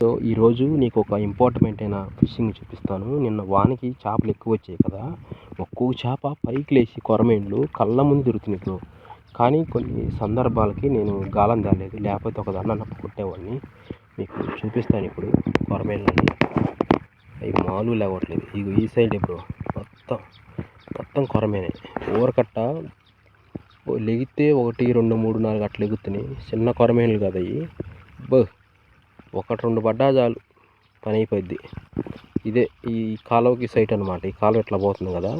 So ఈరోజు నీకు ఒక ఇంపార్టెంట్ అయిన ఫిషింగ్ చూపిస్తాను. నిన్న వానికి చేపలు ఎక్కువ వచ్చాయి కదా. ఒక్కో చేప పైకి లేచి కొరమేండ్లు కళ్ళ ముందు తిరుగుతున్నాయి బ్రో కానీ కొన్ని సందర్భాలకి నేను గాలం తేలేదు. లేకపోతే ఒక దండ కొట్టేవాడిని. మీకు చూపిస్తాను ఇప్పుడు కొరమేళ్ళని అవి మాలు లేవట్లేదు. ఇక ఈ సైడ్ బ్రో మొత్తం మొత్తం కొరమేనే. ఊరకట్ట లెగితే ఒకటి రెండు మూడు నాలుగు అట్లా ఎగుతున్నాయి చిన్న కొరమేలు కదా అవి బో ఒకటి రెండు పడ్డా చాలు. పని అయిపోద్ది ఇదే ఈ కాలువకి సైట్ అనమాట ఈ కాలువ ఇట్లా పోతుంది కదా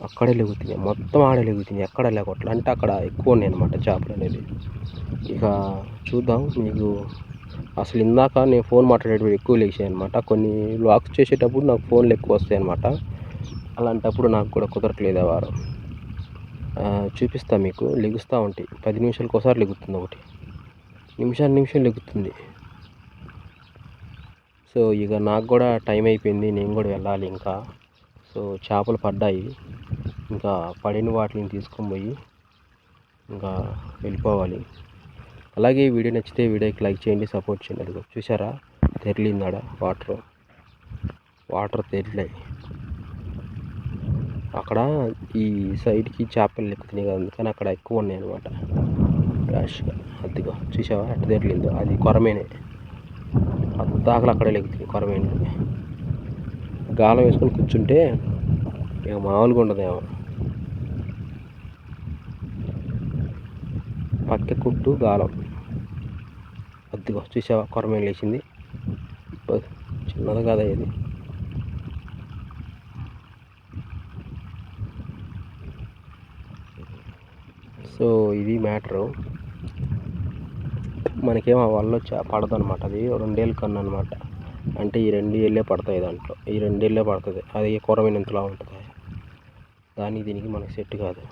అక్కడే లెగుతున్నాయి మొత్తం ఆడే లెగుతున్నాయి ఎక్కడ లేకొట్లా అంటే అక్కడ ఎక్కువ ఉన్నాయి అనమాట చేపలు అనేది ఇక చూద్దాం. మీకు అసలు ఇందాక నేను ఫోన్ మాట్లాడేటప్పుడు ఎక్కువ లేచాయి అనమాట కొన్ని లాక్స్ చేసేటప్పుడు నాకు ఫోన్లు ఎక్కువ వస్తాయి అనమాట అలాంటప్పుడు నాకు కూడా కుదరట్లేదు ఆ వారం. చూపిస్తా మీకు. లెగుస్తూ ఉంటాయి పది నిమిషాలకు ఒకసారి లెగుతుంది ఒకటి. నిమిషాన్ని నిమిషం లెగుతుంది. సో ఇక నాకు కూడా టైం అయిపోయింది నేను కూడా వెళ్ళాలి ఇంకా. సో చేపలు పడ్డాయి. ఇంకా పడిన వాటిని తీసుకొని పోయి ఇంకా వెళ్ళిపోవాలి. అలాగే ఈ వీడియో నచ్చితే వీడియోకి లైక్ చేయండి సపోర్ట్ చేయండి. అదిగో చూసారా తెరిలిందాడ వాటర్. వాటర్ తెరిలాయి. అక్కడ ఈ సైడ్కి చేపలు ఎక్కుతున్నాయి కదా అందుకని అక్కడ ఎక్కువ ఉన్నాయి అనమాట ర్యాష్గా అదిగో చూసావా ఎట్ట తెరిలిందో? అది కొరమేనే. దాఖలు అక్కడే లెగుతున్నాయి ఏంటంటే గాలం వేసుకొని కూర్చుంటే ఇక మామూలుగా ఉండదేమో. పక్క కుట్టు గాలం. అద్దిగో చూసావా? కొరమేం లేచింది చిన్నది కదా ఇది. సో ఇది మ్యాటరు. మనకేమో వల్ల పడదు అనమాట అది రెండేళ్ళ కన్ను అనమాట అంటే ఈ రెండు ఏళ్ళే పడతాయి దాంట్లో. ఈ రెండేళ్ళే పడుతుంది. అది కొరమైనంతలా ఉంటుంది. దానికి దీనికి మనకు సెట్ కాదు.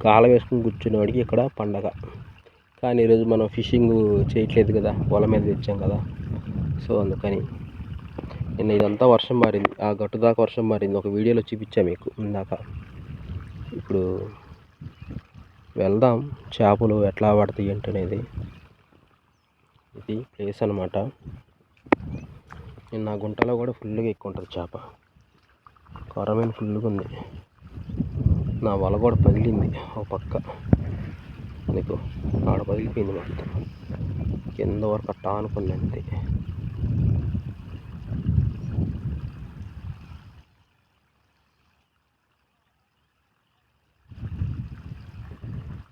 కాల వేసుకుని కూర్చునేవాడికి ఇక్కడ పండగ. కానీ ఈరోజు మనం ఫిషింగ్ చేయట్లేదు కదా. పొలం మీద తెచ్చాం కదా. సో అందుకని నిన్న ఇదంతా వర్షం మారింది. ఆ గట్టు దాకా వర్షం మారింది. ఒక వీడియోలో చూపించా మీకు. ఇందాక. ఇప్పుడు వెళ్దాం. చేపలు ఎట్లా పడతాయి ఏంటనేది ఇది ప్లేస్ అనమాట నిన్న గుంటలో కూడా ఫుల్గా ఎక్కువ ఉంటుంది చేప. కొరమైన ఫుల్గా ఉంది. నా వల కూడా పగిలింది ఒక పక్క. నీకు ఆడ పగిలిపోయింది మొత్తం. కింద వరకు అట్టా అనుకుంది అంతే.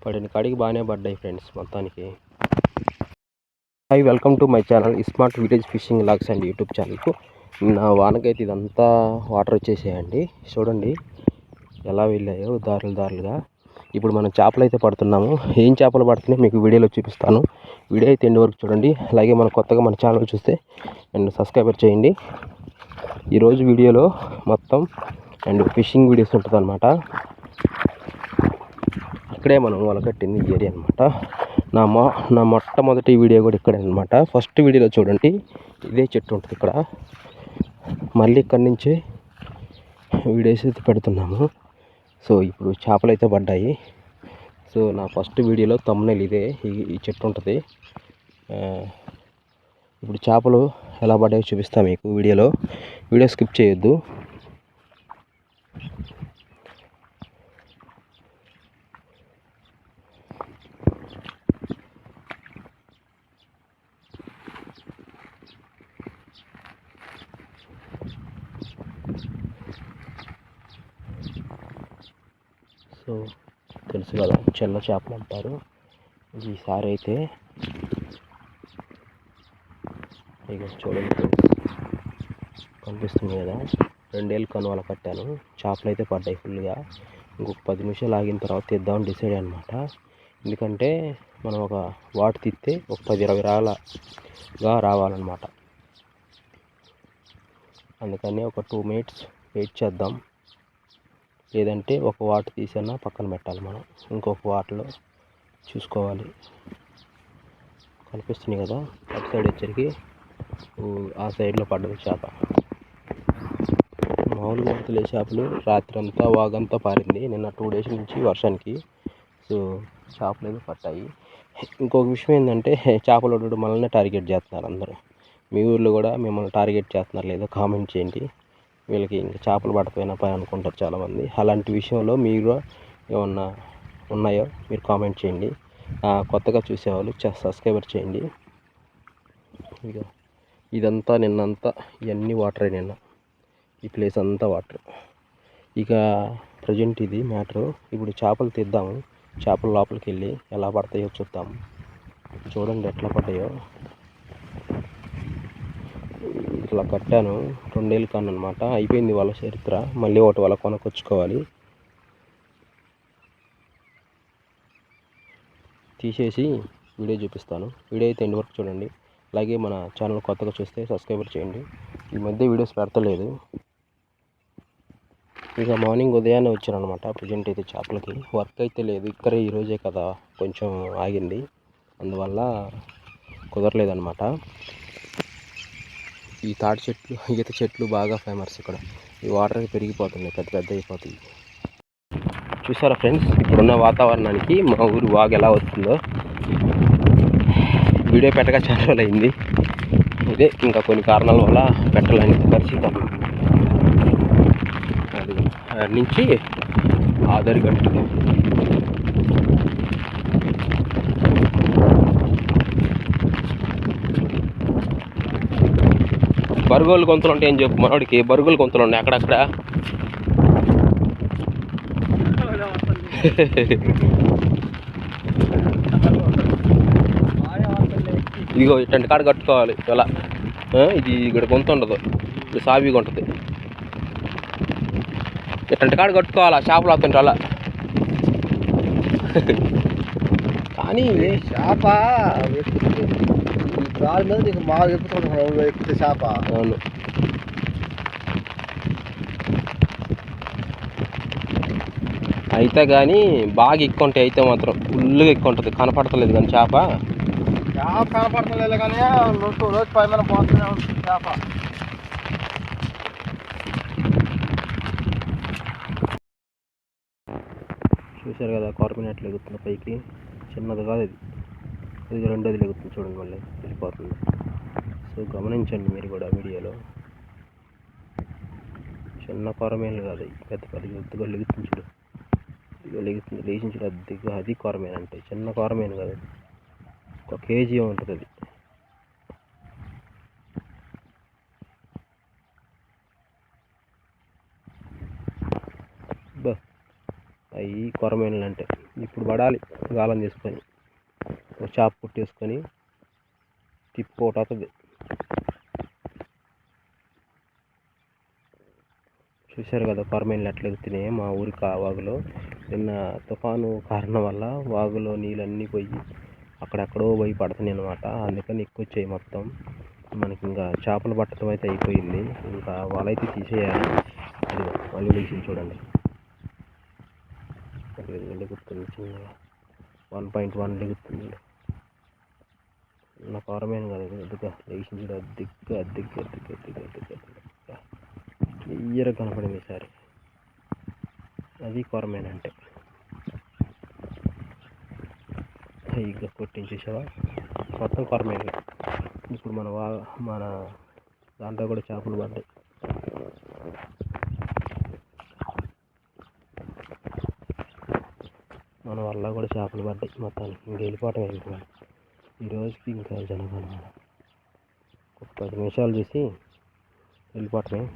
పడిన కాడికి బాగానే పడ్డాయి ఫ్రెండ్స్ మొత్తానికి. Hi welcome to my channel smart village fishing logs and YouTube ఛానల్కు నా వానకైతే ఇదంతా వాటర్ వచ్చేసేయండి. చూడండి ఎలా వెళ్ళాయో దారులు దారులుగా. ఇప్పుడు మనం చేపలు అయితే పడుతున్నాము. ఏం చేపలు పడుతున్నాయి మీకు వీడియోలో చూపిస్తాను. వీడియో అయితే ఎండు వరకు చూడండి. అలాగే మన కొత్తగా మన ఛానల్ చూస్తే అండ్ సబ్స్క్రైబర్ చేయండి. ఈరోజు వీడియోలో మొత్తం అండ్ ఫిషింగ్ వీడియోస్ ఉంటుంది అనమాట ఇక్కడే మనం వలకట్టింది ఏరియా అనమాట నా మొ నా మొట్టమొదటి వీడియో కూడా ఇక్కడే అనమాట ఫస్ట్ వీడియోలో చూడండి ఇదే చెట్టు ఉంటుంది ఇక్కడ. మళ్ళీ ఇక్కడి నుంచే వీడియోస్ అయితే పెడుతున్నాము. సో ఇప్పుడు చేపలు అయితే పడ్డాయి. సో నా ఫస్ట్ వీడియోలో తమ్మునేలు ఇదే ఈ చెట్టు ఉంటుంది. ఇప్పుడు చేపలు ఎలా పడ్డాయో చూపిస్తాను మీకు వీడియోలో. వీడియో స్కిప్ చేయొద్దు. మీకు తెలుసు కదా చిన్న చేపలు అంటారు. ఈసారి అయితే ఇక చూడండి కనిపిస్తుంది కదా. రెండేళ్ళు కనువల కట్టాను. చేపలు అయితే పడ్డాయి ఫుల్గా. ఇంకొక పది నిమిషాలు ఆగిన తర్వాత తీద్దామని డిసైడ్ అనమాట ఎందుకంటే మనం ఒక వాటి తిత్తే ఒక పది ఇరవై రాలగా రావాలన్నమాట. అందుకని ఒక టూ మినిట్స్ వెయిట్ చేద్దాం. లేదంటే ఒక వాటర్ తీసైనా పక్కన పెట్టాలి మనం. ఇంకొక వాటర్లో చూసుకోవాలి. కనిపిస్తుంది కదా? అటు సైడ్ వచ్చరికి ఆ సైడ్లో పడ్డది చేప. మామూలుగా పడుతులే చేపలు రాత్రి అంతా వాగంతా పారింది. నిన్న టూ డేస్ నుంచి వర్షానికి. సో చేపలు అయితే పట్టాయి. ఇంకొక విషయం ఏంటంటే చేపలు పట్టడం మనల్ని టార్గెట్ చేస్తున్నారు అందరూ. మీ ఊర్లో కూడా మిమ్మల్ని టార్గెట్ చేస్తున్నారు లేదో కామెంట్ చేయండి. వీళ్ళకి ఇంకా చేపలు పడకపోయినా పని అనుకుంటారు చాలామంది. అలాంటి విషయంలో మీరు ఏమన్నా ఉన్నాయో మీరు కామెంట్ చేయండి. కొత్తగా చూసేవాళ్ళు సబ్స్క్రైబర్ చేయండి. ఇక ఇదంతా నిన్నంతా ఇవన్నీ వాటరే నిన్న. ఈ ప్లేస్ అంతా వాటర్. ఇక ప్రజెంట్ ఇది మ్యాటర్. ఇప్పుడు చేపలు తీద్దాము చేపల లోపలికి వెళ్ళి ఎలా పడతాయో చూద్దాము చూడండి ఎట్లా పడ్డాయో. అట్లా కట్టాను రెండేళ్ళు కాను అనమాట అయిపోయింది వాళ్ళ చరిత్ర. మళ్ళీ ఒకటి వాళ్ళ కొనకొచ్చుకోవాలి తీసేసి వీడియో చూపిస్తాను. వీడియో అయితే ఎండ్ వరకు చూడండి. అలాగే మన ఛానల్ కొత్తగా చూస్తే సబ్స్క్రైబర్ చేయండి. ఈ మధ్య వీడియోస్ పెడతలేదు. ఇక మార్నింగ్ ఉదయాన్నే వచ్చాను అనమాట ప్రజెంట్ అయితే చేపలకి. వర్క్ అయితే లేదు. ఇక్కడ ఈరోజే కదా కొంచెం ఆగింది. అందువల్ల కుదరలేదనమాట ఈ తాటి చెట్లు ఈత చెట్లు బాగా ఫేమస్ ఇక్కడ. ఈ వాటర్ పెరిగిపోతున్నాయి పెద్ద పెద్ద అయిపోతాయి. చూసారా ఫ్రెండ్స్ ఇప్పుడున్న వాతావరణానికి మా ఊరు వాగు ఎలా వస్తుందో. వీడియో పెట్టగా చాలా రోజులు అయింది. ఇదే ఇంకా కొన్ని కారణాల వల్ల పెట్టలేని పరిస్థితి అది నుంచి ఆధార్ గంటలు. బరుగోలు గొంతులు ఉంటాయని అని చెప్పు మనోడికి. బరుగోలు గొంతులు ఉన్నాయి అక్కడక్కడ. ఇదిగో ఇట్లాంటి కాడ కట్టుకోవాలి. ఇలా. ఇది ఇక్కడ గొంతు ఉండదు. ఇది సావిగా ఉంటుంది ఇట్లాంటి కాడ కట్టుకోవాలి? చేపలు వస్తుంటే అలా. కానీ చేప గాలి మీద నీకు బాగా ఎక్కుతుంటున్నావు ఎక్కితే చేప. అవును. అయితే కానీ బాగా ఎక్కువ ఉంటాయి అయితే మాత్రం. ఫుల్గా ఎక్కువ ఉంటుంది. కనపడతలేదు కానీ చేప. చేప కనపడతలేదు కానీ రోజు రోజు పై మీద పోతూనే ఉంటుంది చేప. చూశారు కదా కార్బోనేట్ ఎగుతుంది పైకి. చిన్నది కాదు ఇది. ఇది రెండోది ఎగుతుంది చూడండి మళ్ళీ. వెళ్ళిపోతుంది. సో గమనించండి మీరు కూడా వీడియోలో. చిన్న కొరమేలు కాదు పెద్ద పెద్ద ఎత్తుగా లెగుతుంది చూడు. లెగుతుంది లేచిన చూడు. అది అది కొరమేను అంటే చిన్న కొరమేను కాదు ఒక కేజీ ఉంటుంది అది. అయ్యి అవి కొరమేనులు అంటే ఇప్పుడు పడాలి గాలం తీసుకొని చేప కుట్టేసుకొని తిప్పోటి అవుతుంది చూశారు కదా కొరమేనులు ఎట్లా ఎగుతున్నాయి మా ఊరి కా వాగులో. నిన్న తుఫాను కారణం వల్ల వాగులో నీళ్ళన్నీ పోయి అక్కడెక్కడో పోయి పడుతున్నాయి అనమాట అందుకని ఎక్కువ వచ్చాయి మొత్తం. మనకి ఇంకా చేపలు పట్టడం అయితే అయిపోయింది. ఇంకా వాళ్ళైతే తీసేయాలి. ఇదిగో మళ్ళీ చూడండి. గుర్తుంది చిన్నగా. వన్ పాయింట్ వన్ లెగుతుంది నా కారమేను కదా అద్దెగా లేచింది చూడు అద్దెగ్గా అద్దెగ్గా అద్దెగ్గా అద్దెగ్గా అద్దెగ్గా అద్దెగ్గా కనపడింది ఈసారి అది కొరమేన అంటే. ఇక కొట్టించేసావా మొత్తం కొరమేను ఇప్పుడు మన వా మన దాంట్లో కూడా చేపలు పడ్డాయి. మన కూడా చేపలు పడ్డాయి మొత్తానికి. ఇంక వెళ్ళిపోవటం ఇంకా ఈరోజుకి ఇంకా జనగణమన ఒక పది నిమిషాలు చూసి వెళ్ళిపోవటమే.